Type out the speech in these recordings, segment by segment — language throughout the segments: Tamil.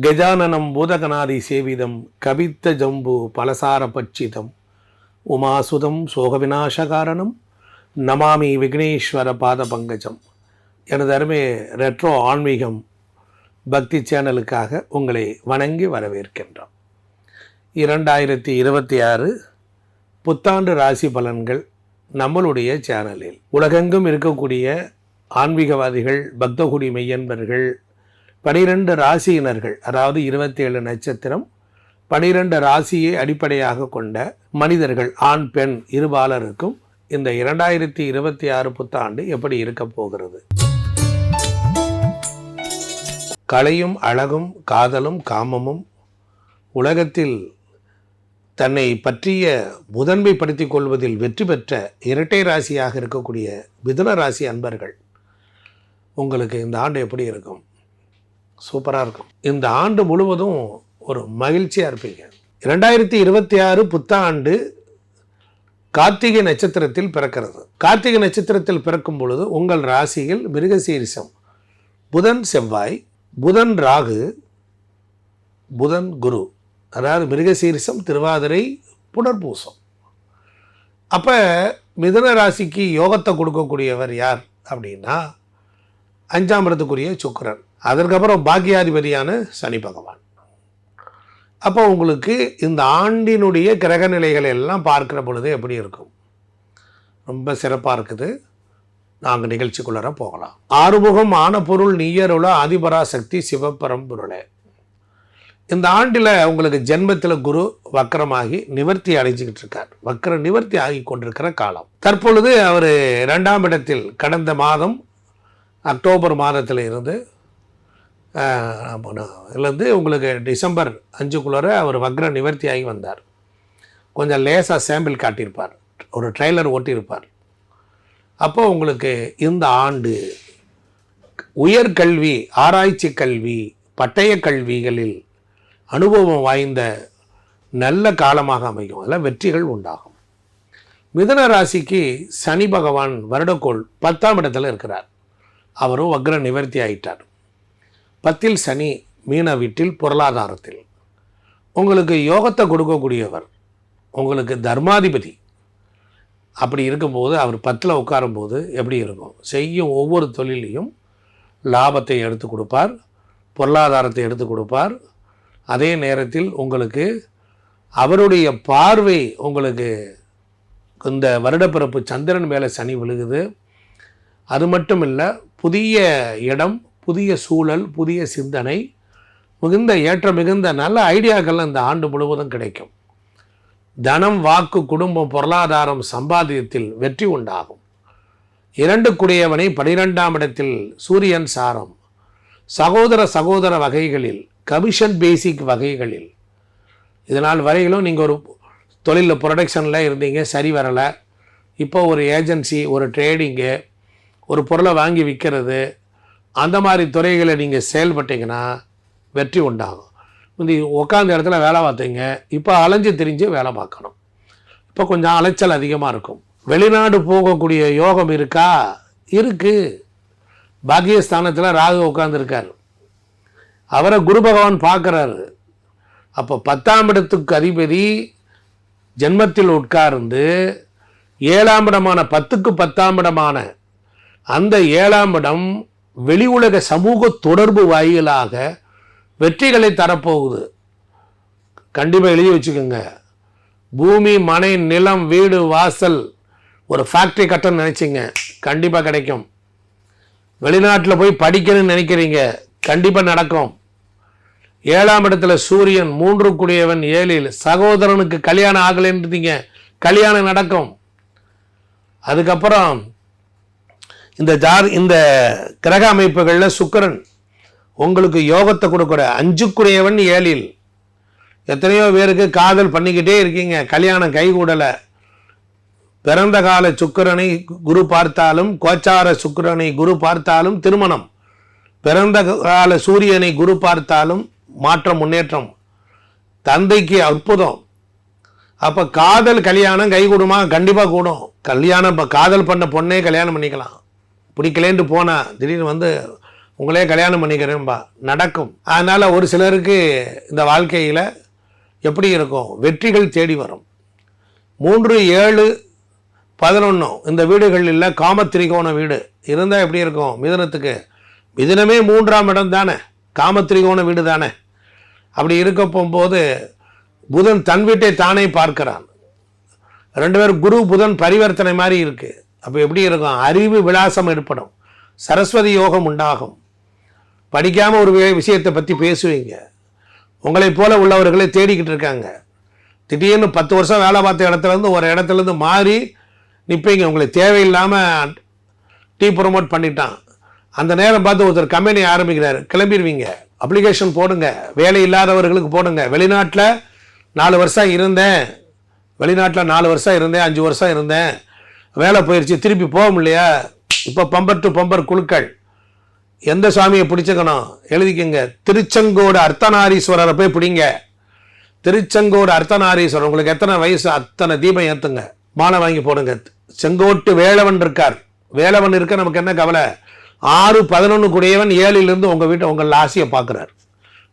கஜானனம் பூதகநாதி சேவிதம் கவித்த ஜம்பு பலசார பட்சிதம். உமாசுதம் சோகவிநாசகாரணம் நமாமி விக்னேஸ்வர பாத பங்கஜம். எனது அருமை ரெட்ரோ ஆன்மீகம் பக்தி சேனலுக்காக உங்களை வணங்கி வரவேற்கின்றோம். இரண்டாயிரத்தி இருபத்தி ஆறு புத்தாண்டு ராசி பலன்கள் நம்மளுடைய சேனலில். உலகெங்கும் இருக்கக்கூடிய ஆன்மீகவாதிகள் பக்தகுடி மெய்யன்பர்கள் பனிரெண்டு ராசியினர்கள் அதாவது இருபத்தேழு நட்சத்திரம் பனிரெண்டு ராசியை அடிப்படையாக கொண்ட மனிதர்கள் ஆண் பெண் இருபாலருக்கும் இந்த இரண்டாயிரத்தி இருபத்தி ஆறு புத்தாண்டு எப்படி இருக்க போகிறது? கலையும் அழகும் காதலும் காமமும் உலகத்தில் தன்னை பற்றிய முதன்மைப்படுத்திக் கொள்வதில் வெற்றி பெற்ற இரட்டை ராசியாக இருக்கக்கூடிய மிதுன ராசி அன்பர்கள் உங்களுக்கு இந்த ஆண்டு எப்படி இருக்கும்? சூப்பராக இருக்கும். இந்த ஆண்டு முழுவதும் ஒரு மகிழ்ச்சியாக இருப்பீங்க. ரெண்டாயிரத்தி இருபத்தி ஆறு புத்தாண்டு கார்த்திகை நட்சத்திரத்தில் பிறக்கிறது. கார்த்திகை நட்சத்திரத்தில் பிறக்கும் பொழுது உங்கள் ராசியில் மிருகசீரிசம் புதன் செவ்வாய் புதன் ராகு புதன் குரு அதாவது மிருகசீரிசம் திருவாதிரை புனர்பூசம். அப்போ மிதுன ராசிக்கு யோகத்தை கொடுக்கக்கூடியவர் யார் அப்படின்னா அஞ்சாம் இடத்துக்குரிய சுக்கரன். அதற்கப்புறம் பாக்கியாதிபதியான சனி பகவான். அப்போ உங்களுக்கு இந்த ஆண்டினுடைய கிரக நிலைகளை எல்லாம் பார்க்கிற பொழுது எப்படி இருக்கும்? ரொம்ப சிறப்பாக இருக்குது. நாங்கள் நிகழ்ச்சிக்குள்ளார போகலாம். ஆறுமுகம் ஆன பொருள் நீயருள அதிபராசக்தி சிவபரம்பொருளே. இந்த ஆண்டில் உங்களுக்கு ஜென்மத்தில் குரு வக்கரமாகி நிவர்த்தி அடைஞ்சிக்கிட்டு இருக்கார். வக்கர நிவர்த்தி ஆகி கொண்டிருக்கிற காலம். தற்பொழுது அவர் ரெண்டாம் இடத்தில் கடந்த மாதம் அக்டோபர் மாதத்தில் இருந்து இதுலேருந்து உங்களுக்கு டிசம்பர் அஞ்சுக்குள்ளார அவர் வக்ர நிவர்த்தி ஆகி வந்தார். கொஞ்சம் லேசாக சாம்பிள் காட்டியிருப்பார். ஒரு ட்ரெய்லர் ஓட்டியிருப்பார். அப்போ உங்களுக்கு இந்த ஆண்டு உயர்கல்வி ஆராய்ச்சி கல்வி பட்டய கல்விகளில் அனுபவம் வாய்ந்த நல்ல காலமாக அமையும். அதில் வெற்றிகள் உண்டாகும். மிதன ராசிக்கு சனி பகவான் வருடக்கோள் பத்தாம் இடத்துல இருக்கிறார். அவரும் வக்ர நிவர்த்தி ஆயிட்டார் பத்தில் சனி மீன வீட்டில் பொருளாதாரத்தில். உங்களுக்கு யோகத்தை கொடுக்கக்கூடியவர் உங்களுக்கு தர்மாதிபதி. அப்படி இருக்கும்போது அவர் பத்தில் உட்காரும்போது எப்படி இருக்கும்? செய்யும் ஒவ்வொரு தொழிலையும் லாபத்தை எடுத்து கொடுப்பார் பொருளாதாரத்தை எடுத்து கொடுப்பார். அதே நேரத்தில் உங்களுக்கு அவருடைய பார்வை உங்களுக்கு இந்த வருடப்பிறப்பு சந்திரன் மேலே சனி விழுகுது. அது மட்டும் இல்லை புதிய இடம் புதிய சூழல் புதிய சிந்தனை மிகுந்த ஏற்ற மிகுந்த நல்ல ஐடியாக்கள் இந்த ஆண்டு முழுவதும் கிடைக்கும். தனம் வாக்கு குடும்பம் பொருளாதாரம் சம்பாதியத்தில் வெற்றி உண்டாகும். இரண்டு குடையவனை பனிரெண்டாம் இடத்தில் சூரியன் சாரம். சகோதர சகோதர வகைகளில் கமிஷன் பேசிக் வகைகளில். இதனால் வரையிலும் நீங்கள் ஒரு தொழிலில் ப்ரொடக்ஷனில் இருந்தீங்க சரி வரலை. இப்போ ஒரு ஏஜென்சி ஒரு ட்ரேடிங்கு ஒரு பொருளை வாங்கி விற்கிறது அந்த மாதிரி துறைகளை நீங்கள் செயல்பட்டீங்கன்னா வெற்றி உண்டாகும். முந்தி உட்காந்த இடத்துல வேலை பார்த்தீங்க இப்போ அலைஞ்சு திரிஞ்சு வேலை பார்க்கணும். இப்போ கொஞ்சம் அலைச்சல் அதிகமாக இருக்கும். வெளிநாடு போகக்கூடிய யோகம் இருக்கா? இருக்குது பாக்கியஸ்தானத்தில் ராகு உட்காந்துருக்கார் அவரை குரு பகவான் பார்க்குறாரு. அப்போ பத்தாம் இடத்துக்கு அதிபதி ஜென்மத்தில் உட்கார்ந்து ஏழாம் இடமான பத்துக்கு பத்தாம் இடமான அந்த ஏழாம் இடம் வெளி உலக சமூக தொடர்பு வாயிலாக வெற்றிகளை தரப்போகுது. கண்டிப்பாக எழுதி வச்சுக்கோங்க. பூமி மனை நிலம் வீடு வாசல் ஒரு ஃபேக்ட்ரி கட்டணும்னு நினச்சிங்க. கண்டிப்பாக கிடைக்கும். வெளிநாட்டில் போய் படிக்கணும்னு நினைக்கிறீங்க. கண்டிப்பாக நடக்கும். ஏழாம் இடத்துல சூரியன் மூன்று குடியவன் ஏழில் சகோதரனுக்கு கல்யாணம் ஆகலைன்றீங்க. கல்யாணம் நடக்கும். அதுக்கப்புறம் இந்த ஜார் இந்த கிரக அமைப்புகளில் சுக்கிரன் உங்களுக்கு யோகத்தை கொடுக்குற அஞ்சுக்குரியவன் ஏழில். எத்தனையோ பேருக்கு காதல் பண்ணிக்கிட்டே இருக்கீங்க. கல்யாணம் கைகூடலை. பிறந்த கால சுக்கிரனை குரு பார்த்தாலும் கோச்சார சுக்கிரனை குரு பார்த்தாலும் திருமணம். பிறந்த கால சூரியனை குரு பார்த்தாலும் மாற்றம் முன்னேற்றம். தந்தைக்கு அற்புதம். அப்போ காதல் கல்யாணம் கை கூடுமா கண்டிப்பாக கூடும். கல்யாணம் இப்போ காதல் பண்ண பொண்ணே கல்யாணம் பண்ணிக்கலாம். பிடிக்கலேன்ட்டு போனால் திடீர்னு வந்து உங்களே கல்யாணம் பண்ணிக்கிறேன்பா நடக்கும். அதனால் ஒரு சிலருக்கு இந்த வாழ்க்கையில் எப்படி இருக்கும்? வெற்றிகள் தேடி வரும். மூன்று ஏழு பதினொன்று இந்த வீடுகளில் காமத்திரிகோண வீடு. இருந்தால் எப்படி இருக்கும்? மிதனத்துக்கு. மிதனமே மூன்றாம் இடம் தானே. காமத்திரிகோண வீடு தானே. அப்படி இருக்க போகும்போது புதன் தன் வீட்டை தானே பார்க்கிறான். ரெண்டு பேரும் குரு புதன் பரிவர்த்தனை மாதிரி இருக்குது அப்போ எப்படி இருக்கும்? அறிவு விலாசம் ஏற்படும். சரஸ்வதி யோகம் உண்டாகும். படிக்காமல் ஒரு விஷயத்தை பற்றி பேசுவீங்க. உங்களைப் போல உள்ளவர்களை தேடிக்கிட்டு இருக்காங்க. திடீர்னு பத்து வருஷம் வேலை பார்த்த இடத்துலேருந்து ஒரு இடத்துலேருந்து மாறி நிற்பீங்க உங்களுக்கு தேவையில்லாமல் டீ ப்ரொமோட் பண்ணிட்டான். அந்த நேரம் பார்த்து ஒருத்தர் கம்பெனி ஆரம்பிக்கிறார். கிளம்பிடுவீங்க. அப்ளிகேஷன் போடுங்க. வேலை இல்லாதவர்களுக்கு போடுங்க. வெளிநாட்டில் நாலு வருஷம் இருந்தேன். வெளிநாட்டில் நாலு வருஷம் இருந்தேன். அஞ்சு வருஷம் இருந்தேன். வேலை போயிடுச்சு திருப்பி போக முடியலையா இப்போ பம்பர் டு பம்பர் குழுக்கள். எந்த சாமியை பிடிச்சிக்கணும்? எழுதிக்கங்க. திருச்செங்கோடு அர்த்தநாரீஸ்வரரை போய் பிடிங்க. திருச்செங்கோடு அர்த்தநாரீஸ்வரர் உங்களுக்கு எத்தனை வயசு அத்தனை தீபம் ஏற்றுங்க மாலை வாங்கி போடுங்க. செங்கோட்டு வேலவன் இருக்கார். வேலவன் இருக்க நமக்கு என்ன கவலை? ஆறு பதினொன்று கூடியவன் ஏழிலிருந்து உங்கள் வீட்டை உங்கள் ஆசையை பார்க்குறார்.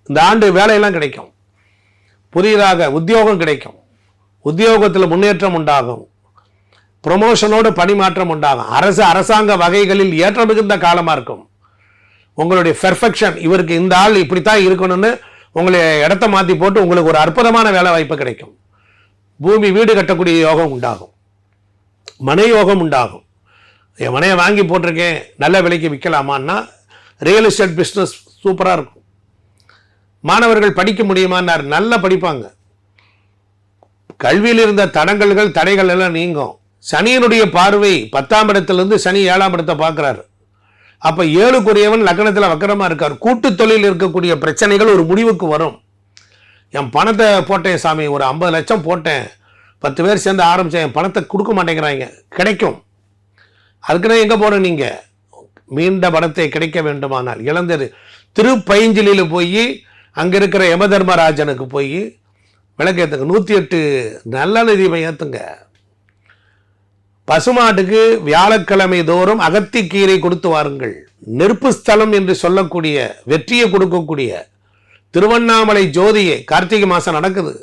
இந்த ஆண்டு வேலையெல்லாம் கிடைக்கும். புதியதாக உத்தியோகம் கிடைக்கும். உத்தியோகத்தில் முன்னேற்றம் உண்டாகும். ப்ரொமோஷனோட பணிமாற்றம் உண்டாகும். அரசு அரசாங்க வகைகளில் ஏற்ற மிகுந்த காலமாக இருக்கும். உங்களுடைய பெர்ஃபெக்ஷன் இவருக்கு இந்த ஆள் இப்படித்தான் இருக்கணும்னு உங்களை இடத்த மாற்றி போட்டு உங்களுக்கு ஒரு அற்புதமான வேலை வாய்ப்பு கிடைக்கும். பூமி வீடு கட்டக்கூடிய யோகம் உண்டாகும். மனை யோகம் உண்டாகும். என் மனையை வாங்கி போட்டிருக்கேன் நல்ல விலைக்கு விற்கலாமான்னா ரியல் எஸ்டேட் பிஸ்னஸ் சூப்பராக இருக்கும். மாணவர்கள் படிக்க முடியுமான்னார் நல்லா படிப்பாங்க. கல்வியில் இருந்த தடங்கல்கள் தடைகள் எல்லாம் நீங்கும். சனியினுடைய பார்வை பத்தாம் இடத்திலிருந்து சனி ஏழாம் இடத்தை பார்க்குறாரு. அப்போ ஏழுக்குரியவன் லக்னத்தில் வக்கரமாக இருக்கார். கூட்டு தொழில் இருக்கக்கூடிய பிரச்சனைகள் ஒரு முடிவுக்கு வரும். என் பணத்தை போட்டேன் சாமி ஒரு ஐம்பது லட்சம் போட்டேன். பத்து பேர் சேர்ந்து ஆரம்பித்தேன் என் பணத்தை கொடுக்க மாட்டேங்கிறாங்க. கிடைக்கும். அதுக்குன்னு எங்கே போகிறோம் நீங்கள் மீண்ட பணத்தை கிடைக்க வேண்டுமானால். இழந்தது. திருப்பைஞ்சிலியில் போய் அங்கே இருக்கிற யமதர்மராஜனுக்கு போய் விளக்கேற்றுங்க நூற்றி எட்டு நல்ல நிதி ஏற்றுங்க பசுமாட்டுக்கு வியாழக்கிழமை தோறும் அகத்திக்கீரை கொடுத்து வாருங்கள். நெருப்பு ஸ்தலம் என்று சொல்லக்கூடிய வெற்றியை கொடுக்கக்கூடிய திருவண்ணாமலை ஜோதியை கார்த்திகை மாதம் நடக்குது.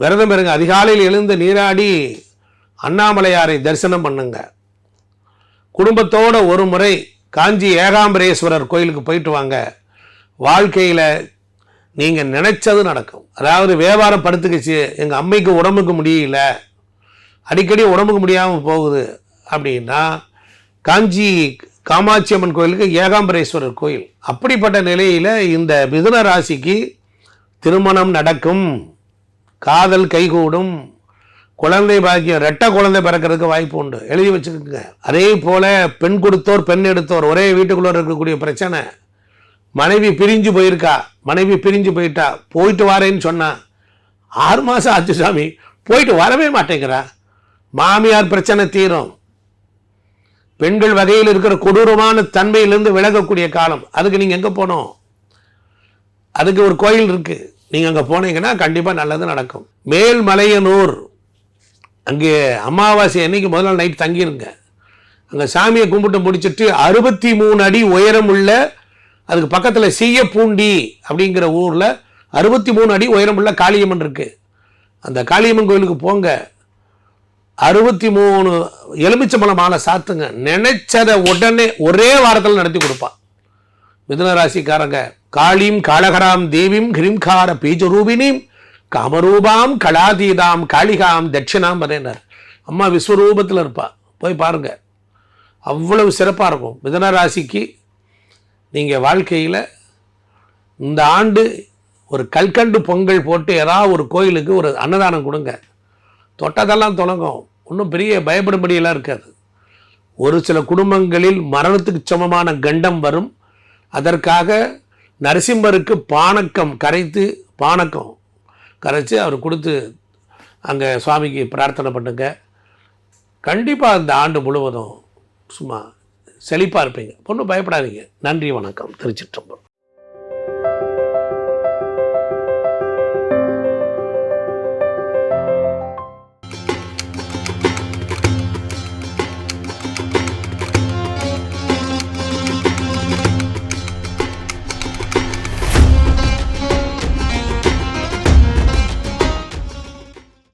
விரதம் இருங்க. அதிகாலையில் எழுந்து நீராடி அண்ணாமலையாரை தரிசனம் பண்ணுங்க. குடும்பத்தோட ஒரு முறை காஞ்சி ஏகாம்பரேஸ்வரர் கோயிலுக்கு போயிட்டு வாங்க. வாழ்க்கையில் நீங்கள் நினைச்சது நடக்கும். அதாவது வியாபாரம் படுத்துக்கிச்சு எங்கள் அம்மைக்கு உடம்புக்கு முடியல. அடிக்கடி உடம்புக்கு முடியாமல் போகுது அப்படின்னா காஞ்சி காமாட்சி அம்மன் கோயிலுக்கு ஏகாம்பரேஸ்வரர் கோயில். அப்படிப்பட்ட நிலையில் இந்த மிதுன ராசிக்கு திருமணம் நடக்கும். காதல் கைகூடும். குழந்தை பாக்கியம் ரெட்டை குழந்தை பிறக்கிறதுக்கு வாய்ப்பு உண்டு. எழுதி வச்சுக்கோங்க. அதே போல் பெண் கொடுத்தோர் பெண் எடுத்தோர் ஒரே வீட்டுக்குள்ளே இருக்கக்கூடிய பிரச்சனை. மனைவி பிரிஞ்சு போயிருக்கா? மனைவி பிரிஞ்சு போயிட்டா? போயிட்டு வரேன்னு சொன்னா ஆறு மாதம் ஆச்சு சாமி. போயிட்டு வரவே மாட்டேங்கிறா. மாமியார் பிரச்சனை தீரும். பெண்கள் வகையில் இருக்கிற கொடூரமான தன்மையிலிருந்து விலகக்கூடிய காலம். அதுக்கு நீங்கள் எங்கே போகணும் அதுக்கு ஒரு கோயில் இருக்குது நீங்கள் அங்கே போனீங்கன்னா கண்டிப்பாக நல்லது நடக்கும். மேல்மலையனூர் அங்கே அமாவாசை அன்னைக்கு முதல் நாள் நைட் தங்கியிருங்க அங்கே சாமியை கும்பிட்டு முடிச்சுட்டு அறுபத்தி மூணு அடி உயரம் உள்ள அதுக்கு பக்கத்தில் செய்யப்பூண்டி அப்படிங்கிற ஊரில் அறுபத்தி மூணு அடி உயரம் உள்ள காளியம்மன் இருக்குது அந்த காளியம்மன் கோயிலுக்கு போங்க. அறுபத்தி மூணு எலுமிச்சம்பழம் மாலை சாத்துங்க. நினைச்சதை உடனே ஒரே வாரத்தில் நடத்தி கொடுப்பான். மிதுன ராசிக்காரங்க காளிம் காளகராம் தேவிம் கிரிம்கார பீஜரூபினியும் காமரூபாம் கலாதீதாம் காளிகாம் தட்சிணாம் வரேனார் அம்மா விஸ்வரூபத்தில் இருப்பா. போய் பாருங்க. அவ்வளவு சிறப்பாக இருக்கும். மிதனராசிக்கு நீங்கள் வாழ்க்கையில் இந்த ஆண்டு ஒரு கல்கண்டு பொங்கல் போட்டு ஏதாவது ஒரு கோயிலுக்கு ஒரு அன்னதானம் கொடுங்க. தொட்டதெல்லாம் தொடங்கும். ஒன்றும் பெரிய பயப்படும்படியெல்லாம் இருக்காது. ஒரு சில குடும்பங்களில் மரணத்துக்கு சமமான கண்டம் வரும். அதற்காக நரசிம்மருக்கு பானக்கம் கரைத்து பானக்கம் கரைச்சி அவர் கொடுத்து அங்கே சுவாமிக்கு பிரார்த்தனை பண்ணுங்க. கண்டிப்பாக அந்த ஆண்டு முழுவதும் சும்மா செழிப்பாக இருப்பீங்க. ஒன்றும் பயப்படாதீங்க. நன்றி வணக்கம். திருச்சிற்றம்பலம்.